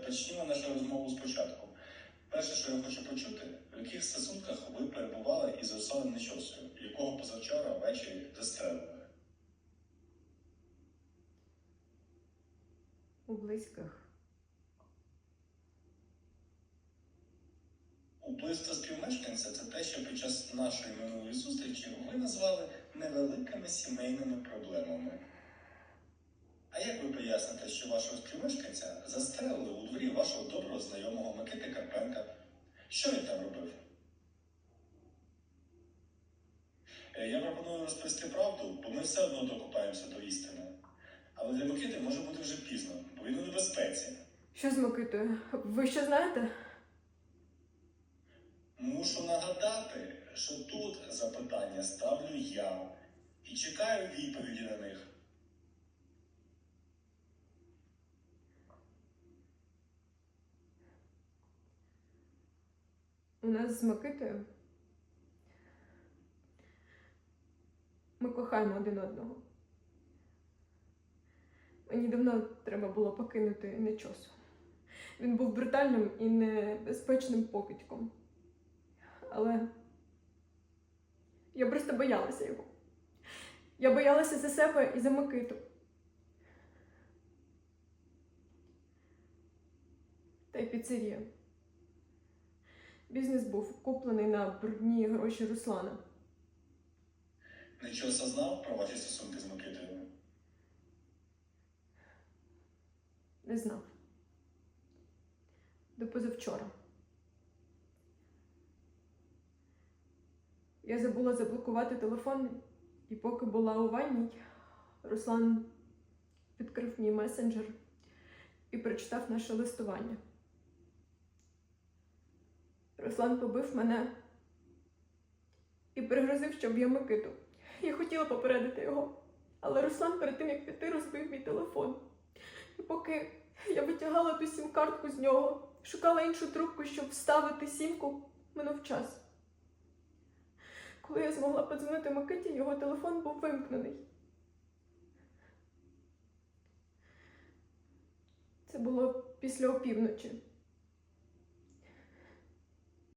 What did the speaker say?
Почнімо нашу розмову спочатку. Перше, що я хочу почути, в яких стосунках ви перебували із Русланом Нечосою, якого позавчора ввечері застрелили? У близьких. Убивство співмешканця це те, що під час нашої минулої зустрічі ви назвали невеликими сімейними проблемами. А як ви поясните, що вашого співмешканця застрелили у дворі вашого доброго знайомого Микити Карпенка? Що він там робив? Е, Я пропоную розповісти правду, бо ми все одно докопаємося до істини. Але для Микити може бути вже пізно, бо він у небезпеці. Що з Микитою? Ви що знаєте? Мушу нагадати, що тут запитання ставлю я і чекаю відповіді на них. У нас з Микитою. Ми кохаємо один одного. Мені давно треба було покинути нечосу. Він був брутальним і небезпечним покидьком. Але я просто боялася його. Я боялася за себе і за Микиту. Та й піцерія. Бізнес був куплений на брудні гроші Руслана. Нечоса знав про ваші стосунки з Микитою. Не знав. До позавчора. Я забула заблокувати телефон, і поки була у ванній, Руслан відкрив мій месенджер і прочитав наше листування. Руслан побив мене і пригрозив, що б'є Микиту. Я хотіла попередити його, але Руслан перед тим, як піти, розбив мій телефон. І поки я витягала ту сім-картку з нього, шукала іншу трубку, щоб вставити сімку, минув час. Коли я змогла подзвонити Микиті, його телефон був вимкнений. Це було після опівночі.